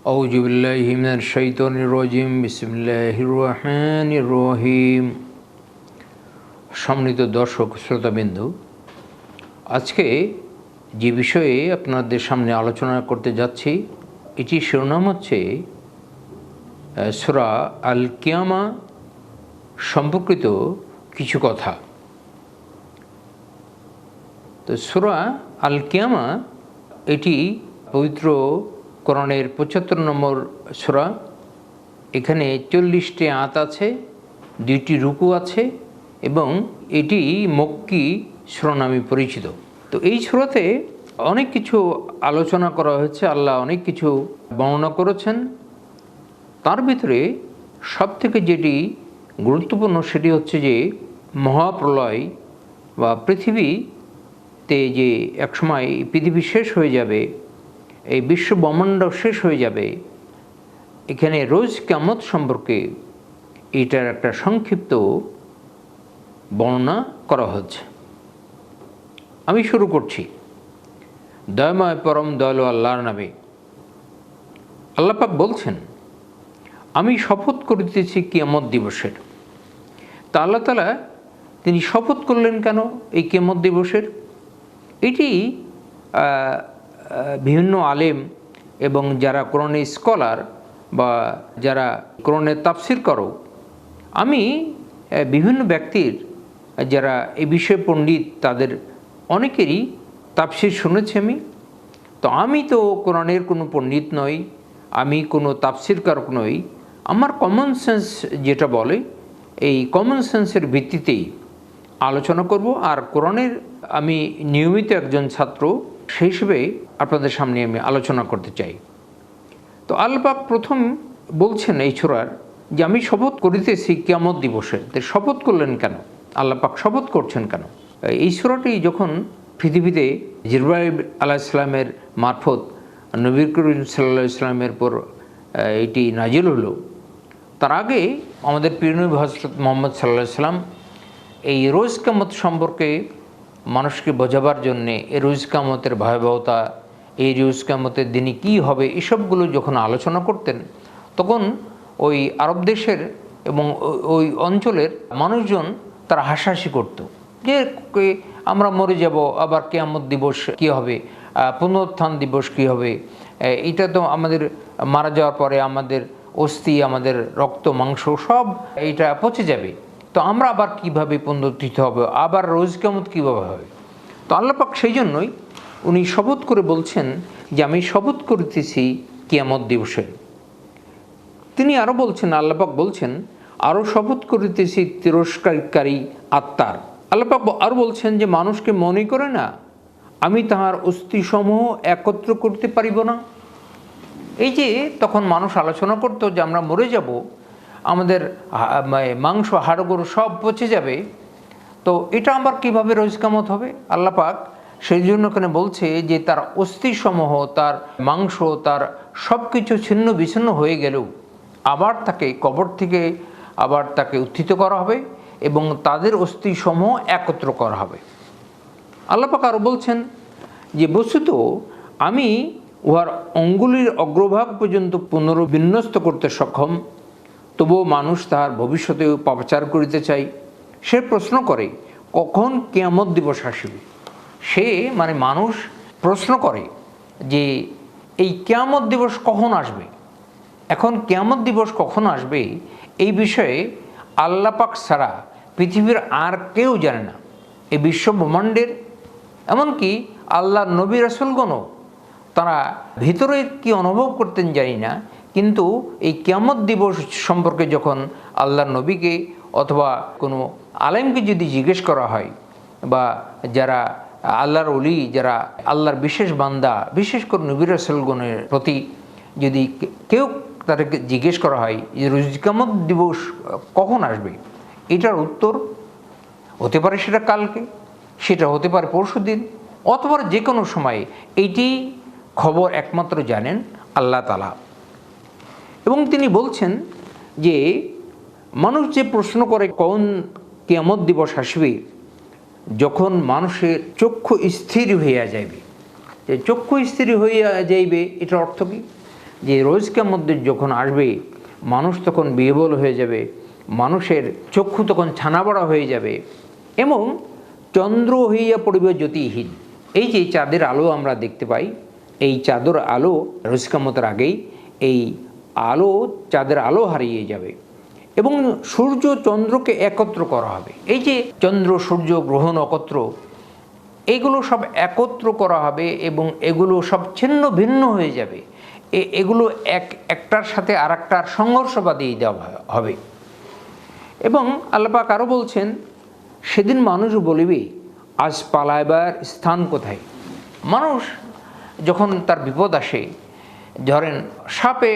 أعوذ بالله من الشيطان الرجيم بسم الله الرحمن الرحيم সম্মানিত দর্শক শ্রোতাবিন্দু আজকে যে বিষয়ে আপনাদের সামনে আলোচনা করতে যাচ্ছি এটি শিরোনাম হচ্ছে সুরা আল কিয়ামা সম্পর্কিত কিছু কথা তো সুরা আল কিয়ামা এটি পবিত্র কোরআনের পঁচাত্তর নম্বর সুরা, এখানে চল্লিশটি আঁত আছে, দুইটি রুকু আছে এবং এটি মক্কি সুরা নামে পরিচিত। তো এই সুরাতে অনেক কিছু আলোচনা করা হয়েছে, আল্লাহ অনেক কিছু বর্ণনা করেছেন। তার ভিতরে সবথেকে যেটি গুরুত্বপূর্ণ সেটি হচ্ছে যে মহাপ্রলয় বা পৃথিবীতে যে একসময় পৃথিবী শেষ হয়ে যাবে এই বিশ্ব ব্রহ্মাণ্ড শেষ হয়ে যাবে। এখানে রোজ কেমত সম্পর্কে এটার একটা সংক্ষিপ্ত বর্ণনা করা হচ্ছে। আমি শুরু করছি। দয়ময় পরম দয়ালু আল্লাহর নামে। আল্লাপাক বলছেন, আমি শপথ করিতেছি কিয়ামত দিবসের। তা আল্লাহ তালা তিনি শপথ করলেন কেন এই কিয়ামত দিবসের? এটি বিভিন্ন আলেম এবং যারা কোরআনের স্কলার বা যারা কোরআনের তাফসির করো, আমি বিভিন্ন ব্যক্তির, যারা এই বিষয়ে পণ্ডিত, তাদের অনেকেরই তাফসির শুনেছি আমি। তো আমি তো কোরআনের কোনো পণ্ডিত নই, আমি কোনো তাফসিরকারক নই। আমার কমন সেন্স যেটা বলে, এই কমন সেন্সের ভিত্তিতেই আলোচনা করব। আর কোরআনের, আমি নিয়মিত একজন ছাত্র সেই হিসেবে আপনাদের সামনে আমি আলোচনা করতে চাই। তো আল্লাপাক প্রথম বলছেন এই ছোড়ার যে, আমি শপথ করিতেছি কিয়ামত দিবসে। শপথ করলেন কেন? আল্লাপাক শপথ করছেন কেন? এই সুরাটি যখন পৃথিবীতে জিরবাইব আলাহ ইসলামের মারফত নবীর করিম সাল্লাহ ইসলামের পর এটি নাজিল হলো, তার আগে আমাদের প্রিয়নবী হজরত মোহাম্মদ সাল্লাহ ইসলাম এই রোজ কামত সম্পর্কে মানুষকে বোঝাবার জন্যে এই রুজকামতের ভয়াবহতা, এই রোজ কামতের দিনে কী হবে, এসবগুলো যখন আলোচনা করতেন, তখন ওই আরব দেশের এবং ওই অঞ্চলের মানুষজন তারা হাসাহাসি করত। যে আমরা মরে যাব, আবার কেয়ামত দিবস কী হবে পুনরুত্থান দিবস কী হবে এটা তো আমাদের মারা যাওয়ার পরে আমাদের অস্থি, আমাদের রক্ত, মাংস সব এটা পচে যাবে। তো আমরা আবার কীভাবে পুনরুত্থিত হবে? আবার রোজ কেমত কীভাবে হবে? তো আল্লাপাক সেই জন্যই উনি শপথ করে বলছেন যে আমি শপথ করিতেছি কিয়ামত দিবসে। তিনি আরও বলছেন আল্লাপাক বলছেন আরও শপথ করিতেছি তিরস্কারকারী আত্মার। আল্লাপাক আরও বলছেন যে, মানুষকে মনে করে না, আমি তাহার অস্থিসমূহ একত্র করতে পারিব না। এই যে তখন মানুষ আলোচনা করতো যে, আমরা মরে যাব আমাদের হা- মা- মাংস হাড়গোড় সব পচে যাবে। তো এটা আমার কীভাবে রোজকামত হবে? আল্লাপাক সেই জন্য ওখানে বলছে যে তার অস্থিসমূহ, তার মাংস, তার সব কিছু ছিন্ন বিচ্ছিন্ন হয়ে গেলেও আবার তাকে কবর থেকে আবার তাকে উত্থিত করা হবে এবং তাদের অস্থিসমূহ একত্র করা হবে। আল্লাপাক আরও বলছেন যে, বস্তুত আমি উহার অঙ্গুলির অগ্রভাগ পর্যন্ত পুনর্বিন্যস্ত করতে সক্ষম। তবুও মানুষ তাহার ভবিষ্যতেও পাপাচার করিতে চাই সে প্রশ্ন করে, কখন কেয়ামত দিবস আসিবে? সে মানে মানুষ, প্রশ্ন করে যে, এই কেয়ামত দিবস কখন আসবে? এখন কেয়ামত দিবস কখন আসবে এই বিষয়ে আল্লাপাক ছাড়া পৃথিবীর আর কেউ জানে না। এই বিশ্ব ব্রহ্মাণ্ডের, এমনকি আল্লাহ নবী রাসুলগণও তারা ভিতরে কি অনুভব করতেন জানি না কিন্তু এই কেয়ামত দিবস সম্পর্কে যখন আল্লাহ নবীকে অথবা কোনো আলেমকে যদি জিজ্ঞেস করা হয়, বা যারা আল্লাহর অলি যারা আল্লাহর বিশেষ বান্দা, বিশেষ করে নবী রাসুলগণের প্রতি যদি কেউ তাদেরকে জিজ্ঞেস করা হয় যে রোজকামত দিবস কখন আসবে, এটার উত্তর হতে পারে সেটা কালকে, সেটা হতে পারে পরশু দিন, অথবা যে কোনো সময়ে। এইটি খবর একমাত্র জানেন আল্লাহ তালা এবং তিনি বলছেন যে, মানুষ যে প্রশ্ন করে কোন কেমত দিবস আসবে, যখন মানুষের চক্ষু স্থির হইয়া যাইবে। যে চক্ষু স্থির হইয়া যাইবে, এটার অর্থ কী? যে রোজকার মধ্যে যখন আসবে, মানুষ তখন বিহবল হয়ে যাবে, মানুষের চক্ষু তখন ছানাবড়া হয়ে যাবে এবং চন্দ্র হইয়া পড়িবে জ্যোতিহীন। এই যে চাঁদের আলো আমরা দেখতে পাই, এই চাঁদের আলো রোজকামতের আগেই এই আলো, চাঁদের আলো হারিয়ে যাবে এবং সূর্য চন্দ্রকে একত্র করা হবে। এই যে চন্দ্র, সূর্য, গ্রহ, নক্ষত্র, এগুলো সব একত্র করা হবে এবং এগুলো সব ছিন্ন ভিন্ন হয়ে যাবে। এগুলো এক, একটার সাথে আর একটার সংঘর্ষবাদী দেওয়া হবে। এবং আল্লাপাক আরও বলছেন, সেদিন মানুষ বলিবে, আজ পালাইবার স্থান কোথায় মানুষ যখন তার বিপদ আসে, ধরেন সাপে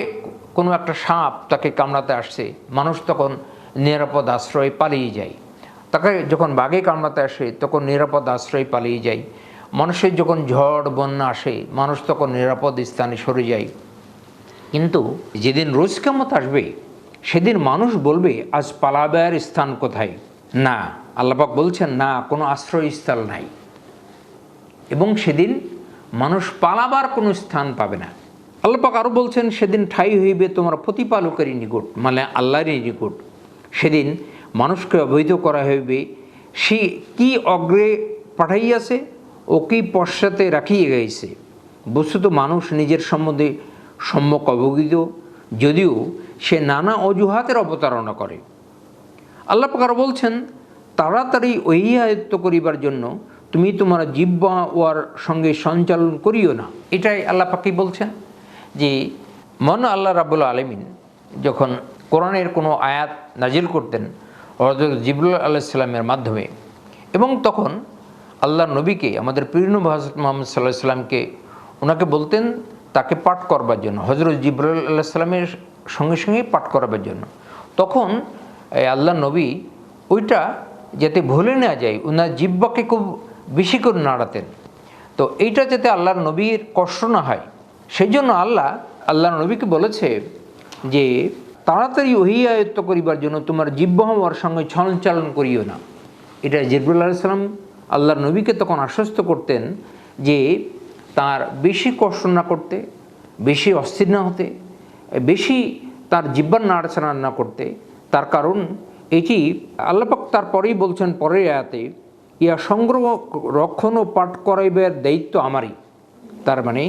কোনো একটা সাপ তাকে কামড়াতে আসছে, মানুষ তখন নিরাপদ আশ্রয় পালিয়ে যায়। তাকে যখন বাঘে কামড়াতে আসে, তখন নিরাপদ আশ্রয় পালিয়ে যায়। মানুষের যখন ঝড়, বন্যা আসে, মানুষ তখন নিরাপদ স্থানে সরে যায়। কিন্তু যেদিন রোজ কেমত আসবে, সেদিন মানুষ বলবে, আজ পালাবার স্থান কোথায়? না আল্লাপাক বলছেন, না, কোনো আশ্রয় আশ্রয়স্থল নাই। এবং সেদিন মানুষ পালাবার কোনো স্থান পাবে না। আল্লাপাক আরও বলছেন, সেদিন ঠাই হইবে তোমার প্রতিপালকেরই নিকট মানে আল্লাহরই নিকট। সেদিন মানুষকে অবৈধ করা হইবে। সে কি অগ্রে পাঠাইয়াছে ও কি পশ্চাতে রাখিয়ে গেছে? বস্তুত মানুষ নিজের সম্বন্ধে সম্যক অবগত, যদিও সে নানা অজুহাতের অবতারণা করে। আল্লাহ পাকার বলছেন, তাড়াতাড়ি ওই আয়ত্ত করিবার জন্য তুমি তোমার জিব্বা ওয়ার সঙ্গে সঞ্চালন করিও না। এটাই আল্লাহ পাকি বলছেন? যে মন আল্লাহ রাবুল আলমিন যখন কোরআনের কোনো আয়াত নাজিল করতেন হজরত জিবুল আলাইসাল্লামের মাধ্যমে, এবং তখন আল্লাহ নবীকে, আমাদের প্রিয় হজরত মোহাম্মদ সাল্লাহ সাল্লামকে ওনাকে বলতেন, তাকে পাঠ করবার জন্য। হজরত জিবরুল আল্লাহ সাল্লামের সঙ্গে সঙ্গে পাঠ করাবার জন্য। তখন আল্লাহ নবী ওইটা যাতে ভুলে না যায় ওনার জিব্বাকে খুব বেশি করে নাড়াতেন। তো এইটা যাতে আল্লাহর নবীর কষ্ট না হয় সেই জন্য আল্লাহ আল্লাহ নবীকে বলেছে যে, তাড়াতাড়ি ওহি আয়ত্ত করিবার জন্য তোমার জিব্বাহ ওর সঙ্গে সঞ্চালন করিও না। এটা জিবরুল আলাইসাল্লাম আল্লাহর নবীকে তখন আশ্বস্ত করতেন যে, তার বেশি কষ্ট না করতে, বেশি অস্থির না হতে, বেশি তার জিব্বার নাড়াচাড়া না করতে। তার কারণ এটি আল্লাপাক তারপরেই বলছেন পরের আয়াতে, ইয়া সংগ্রহ, রক্ষণ ও পাঠ করাইবার দায়িত্ব আমারই। তার মানে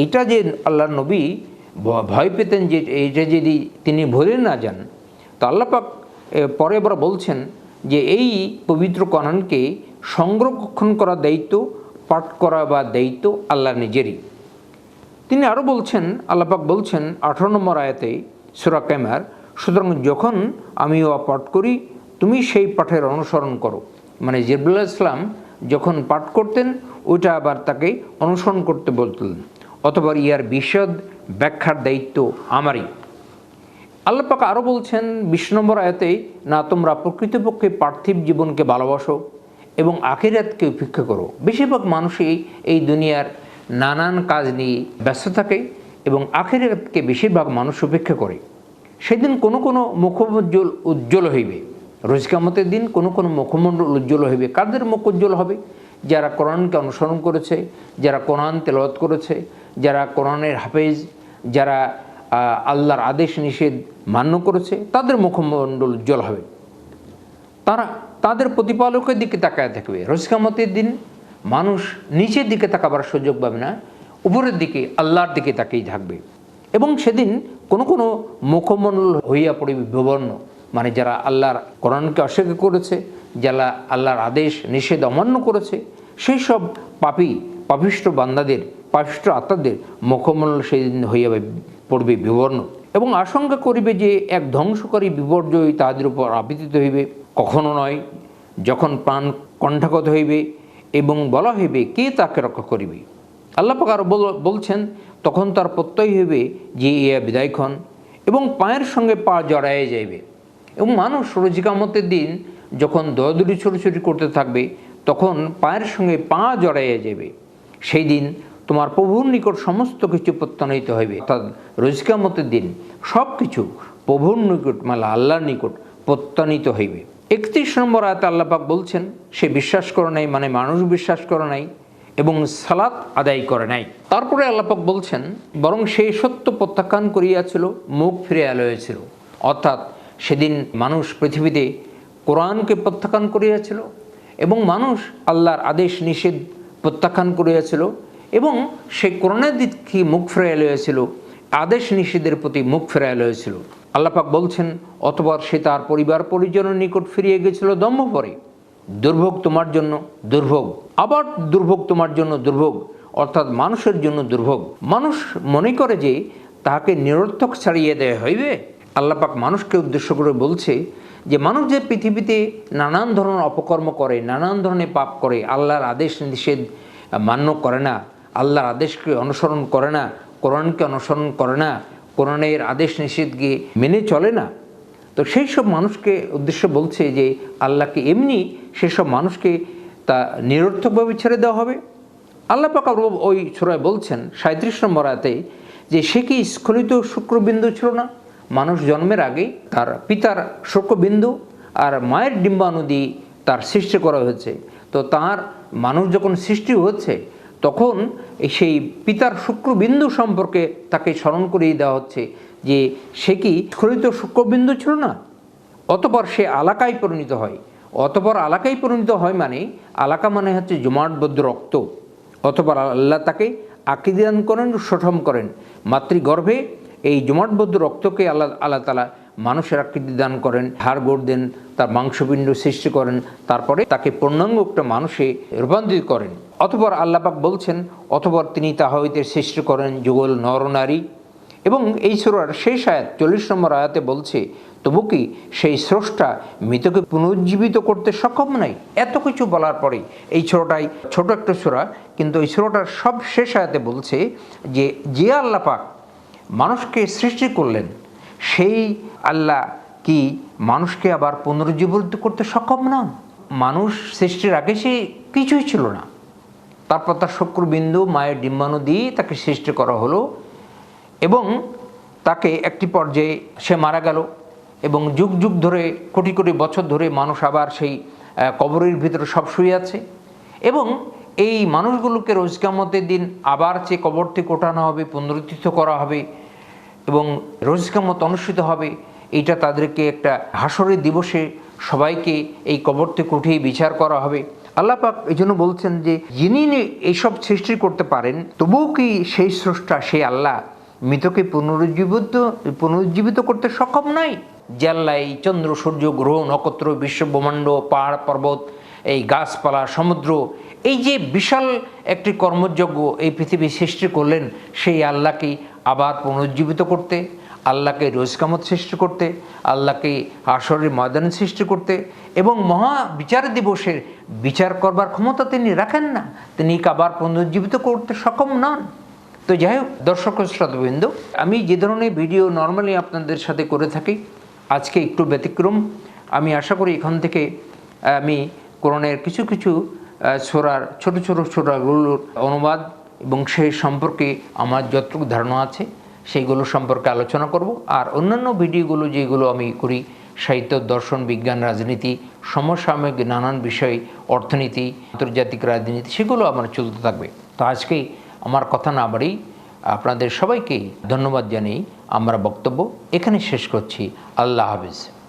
এইটা যে আল্লাহ নবী ভয় পেতেন যে এইটা যদি তিনি ভুলে না যান, তো আল্লাপাক পরে আবার বলছেন যে এই পবিত্র কণানকে সংরক্ষণ করা দায়িত্ব, পাঠ করা বা দায়িত্ব আল্লাহ নিজেরই। তিনি আরও বলছেন আল্লাপাক বলছেন আঠারো নম্বর আয়াতে সুরা ক্যামার সুতরাং যখন আমি ও পাঠ করি, তুমি সেই পাঠের অনুসরণ করো। মানে জিবুল্লাহ ইসলাম যখন পাঠ করতেন, ওইটা আবার তাকে অনুসরণ করতে বলতেন। অথবা ইয়ার বিশদ ব্যাখ্যার দায়িত্ব আমারই। আল্লাপাক আরও বলছেন, বিশ নম্বর আয়াতে, না, তোমরা প্রকৃতপক্ষে পার্থিব জীবনকে ভালোবাসো এবং আখিরাতকে উপেক্ষা করো। বেশিরভাগ মানুষই এই দুনিয়ার নানান কাজ নিয়ে ব্যস্ত থাকে এবং আখিরাতকে বেশিরভাগ মানুষ উপেক্ষা করে। সেদিন কোনো কোনো মুখোজ্জ্বল উজ্জ্বল হইবে। রোজকামতের দিন কোনো কোনো মুখমণ্ডল উজ্জ্বল হইবে। কাদের মুখ উজ্জ্বল হবে? যারা কোরআনকে অনুসরণ করেছে, যারা কোরআন তেলাওয়াত করেছে যারা কোরআনের হাফেজ, যারা আল্লাহর আদেশ নিষেধ মান্য করেছে, তাদের মুখমণ্ডল উজ্জ্বল হবে। তারা, তাদের প্রতিপালকের দিকে তাকায় থাকবে। রোজকামতের দিন মানুষ নিচের দিকে তাকাবার সুযোগ পাবে না, উপরের দিকে, আল্লাহর দিকে তাকিয়ে থাকবে। এবং সেদিন কোনো কোনো মুখমণ্ডল হইয়া পড়িবে বিবর্ণ। মানে যারা আল্লাহর কোরআনকে অস্বীকার করেছে, যারা আল্লাহর আদেশ, নিষেধ অমান্য করেছে, সেই সব পাপি পাপিষ্ট বান্দাদের পাপিষ্ট আত্মাদের মুখমণ্ডল সেদিন হইয়া পড়বে বিবর্ণ। এবং আশঙ্কা করিবে যে এক ধ্বংসকারী বিপর্যয় তাদের উপর আপতিত হইবে। কখনো নয়, যখন প্রাণ কণ্ঠাগত হইবে এবং বলা হইবে, কে তাকে রক্ষা করিবে? আল্লাহ পাক আরও বলছেন, তখন তার প্রত্যয় হইবে যে ইয়া বিদায়ক্ষণ এবং পায়ের সঙ্গে পা জড়াইয়ে যাইবে। এবং মানুষ রোজিকামতের দিন যখন দৌড়ি ছোটাছুটি করতে থাকবে, তখন পায়ের সঙ্গে পা জড়াইয়ে যাবে সেই দিন তোমার প্রভুর নিকট সমস্ত কিছু প্রত্যানিত হইবে। অর্থাৎ রোজকামতের দিন সব কিছু প্রভুর নিকট মানে আল্লাহর নিকট প্রত্যানিত হইবে। একত্রিশ নম্বর আয়তে আল্লাপাক বলছেন, সে বিশ্বাস করে নাই মানে মানুষ বিশ্বাস করে নাই এবং সালাত আদায় করে নাই। তারপরে আল্লাপাক বলছেন, বরং সেই সত্য প্রত্যাখ্যান করিয়াছিল, মুখ ফিরে হয়েছিল অর্থাৎ সেদিন মানুষ পৃথিবীতে কোরআনকে প্রত্যাখ্যান করিয়াছিল এবং মানুষ আল্লাহর আদেশ নিষেধ প্রত্যাখ্যান করিয়াছিল এবং সে কোরআনের দিকে মুখ ফেরাইয়া লইয়াছিল? আদেশ নিষেধের প্রতি মুখ ফেরাইয়া লইয়াছিল। আল্লাপাক বলছেন, অতবার সে তার পরিবার পরিজনের নিকট ফিরিয়ে গেছিল দম্ভ পরে। দুর্ভোগ তোমার জন্য দুর্ভোগ। আবার দুর্ভোগ তোমার জন্য দুর্ভোগ। অর্থাৎ মানুষের জন্য দুর্ভোগ। মানুষ মনে করে যে তাহাকে নিরর্থক ছাড়িয়ে দেয়া হইবে। আল্লাপাক মানুষকে উদ্দেশ্য করে বলছে যে, মানুষ যে পৃথিবীতে নানান ধরনের অপকর্ম করে, নানান ধরনের পাপ করে, আল্লাহর আদেশ নিষেধ মান্য করে না। আল্লাহর আদেশকে অনুসরণ করে না, কোরআনকে অনুসরণ করে না, কোরআনের আদেশ নিষেধকে মেনে চলে না। তো সেই সব মানুষকে উদ্দেশ্য বলছে যে আল্লাহকে এমনি সেসব মানুষকে তা নিরর্থকভাবে ছেড়ে দেওয়া হবে। আল্লাহ পাকা ওই ছোড়ায় বলছেন, সাঁত্রিশ নম্বর আয়াতে, যে সে কি স্খলিত শুক্রবিন্দু ছিল না? মানুষ জন্মের আগে তার পিতার শুক্রবিন্দু আর মায়ের ডিম্বাণু দিয়ে তার সৃষ্টি করা হয়েছে। তো তার মানুষ যখন সৃষ্টি হচ্ছে তখন সেই পিতার শুক্রবিন্দু সম্পর্কে তাকে স্মরণ করিয়ে দেওয়া হচ্ছে যে সে কি স্খলিত শুক্রবিন্দু ছিল না? অতপর সে আলাকায় পরিণত হয়। অতপর আলাকায় পরিণত হয় মানে আলাকা মানে হচ্ছে জমাটবদ্ধ রক্ত। অতপর আল্লাহ তাকে আকিদান করেন সঠম করেন। মাতৃগর্ভে এই জমাটবদ্ধ রক্তকে আল্লাহ আল্লাহ তালা মানুষের আকৃতি দান করেন, হাড় গোড় দেন, তার মাংসপিণ্ড সৃষ্টি করেন, তারপরে তাকে পূর্ণাঙ্গ একটা মানুষে রূপান্তরিত করেন। অতপর আল্লাপাক বলছেন, অতপর তিনি তাহা হইতে সৃষ্টি করেন যুগল নরনারী এবং এই সুরার শেষ আয়াত, চল্লিশ নম্বর আয়াতে বলছে, তবু কি সেই স্রষ্টা মৃতকে পুনরুজ্জীবিত করতে সক্ষম নাই? এত কিছু বলার পরে এই ছোটটাই, ছোট একটা সুরা, কিন্তু এই সুরাটার সব শেষ আয়াতে বলছে যে যে আল্লাহ পাক মানুষকে সৃষ্টি করলেন, সেই আল্লাহ কি মানুষকে আবার পুনরুজ্জীবিত করতে সক্ষম নন? মানুষ সৃষ্টির আগে সে কিছুই ছিল না। তারপর তার শুক্রবিন্দু মায়ের ডিম্বাণু দিয়ে তাকে সৃষ্টি করা হলো এবং তাকে একটি পর্যায়ে সে মারা গেল এবং যুগ যুগ ধরে, কোটি কোটি বছর ধরে মানুষ আবার সেই কবরের ভিতরে সব শুয়ে আছে এবং এই মানুষগুলোকে রোজকামতের দিন আবার যে কবর থেকে হবে পুনরুত্থিত করা হবে এবং রোজকামত অনুষ্ঠিত হবে, এইটা তাদেরকে একটা হাসরের দিবসে সবাইকে এই কবর থেকে উঠেই বিচার করা হবে। আল্লাহ পাক এই জন্য বলছেন যে, যিনি এইসব সৃষ্টি করতে পারেন, তবুও কি সেই স্রষ্টা, সেই আল্লাহ মৃতকে পুনরুজ্জীবিত পুনরুজ্জীবিত করতে সক্ষম নয় এই চন্দ্র, সূর্য, গ্রহ, নক্ষত্র, বিশ্ব, ব্রহ্মাণ্ড, পাহাড়, পর্বত, এই গাছপালা, সমুদ্র, এই যে বিশাল একটি কর্মযজ্ঞ এই পৃথিবী সৃষ্টি করলেন, সেই আল্লাহকে আবার পুনরুজ্জীবিত করতে আল্লাহকে রোজকামত সৃষ্টি করতে, আল্লাহকে আসরের ময়দান সৃষ্টি করতে এবং মহা বিচার দিবসের বিচার করবার ক্ষমতা তিনি রাখেন না। তিনি কাবার পুনরুজ্জীবিত করতে সক্ষম নন। তো যাই হোক, দর্শক শ্রোতাবৃন্দ, আমি যে ধরনের ভিডিও নর্মালি আপনাদের সাথে করে থাকি, আজকে একটু ব্যতিক্রম। আমি আশা করি এখান থেকে আমি কোরআনের কিছু কিছু ছোড়ার ছোট ছোট ছোড়াগুলোর অনুবাদ এবং সেই সম্পর্কে আমার যতটুকু ধারণা আছে সেইগুলো সম্পর্কে আলোচনা করব। আর অন্যান্য ভিডিওগুলো যেগুলো আমি করি, সাহিত্য, দর্শন, বিজ্ঞান, রাজনীতি, সমসাময়িক নানান বিষয়, অর্থনীতি, আন্তর্জাতিক রাজনীতি, সেগুলো আমার চলতে থাকবে। তো আজকে আমার কথা না বাড়ি আপনাদের সবাইকেই ধন্যবাদ জানিয়ে আমরা বক্তব্য এখানে শেষ করছি। আল্লাহ হাফিজ।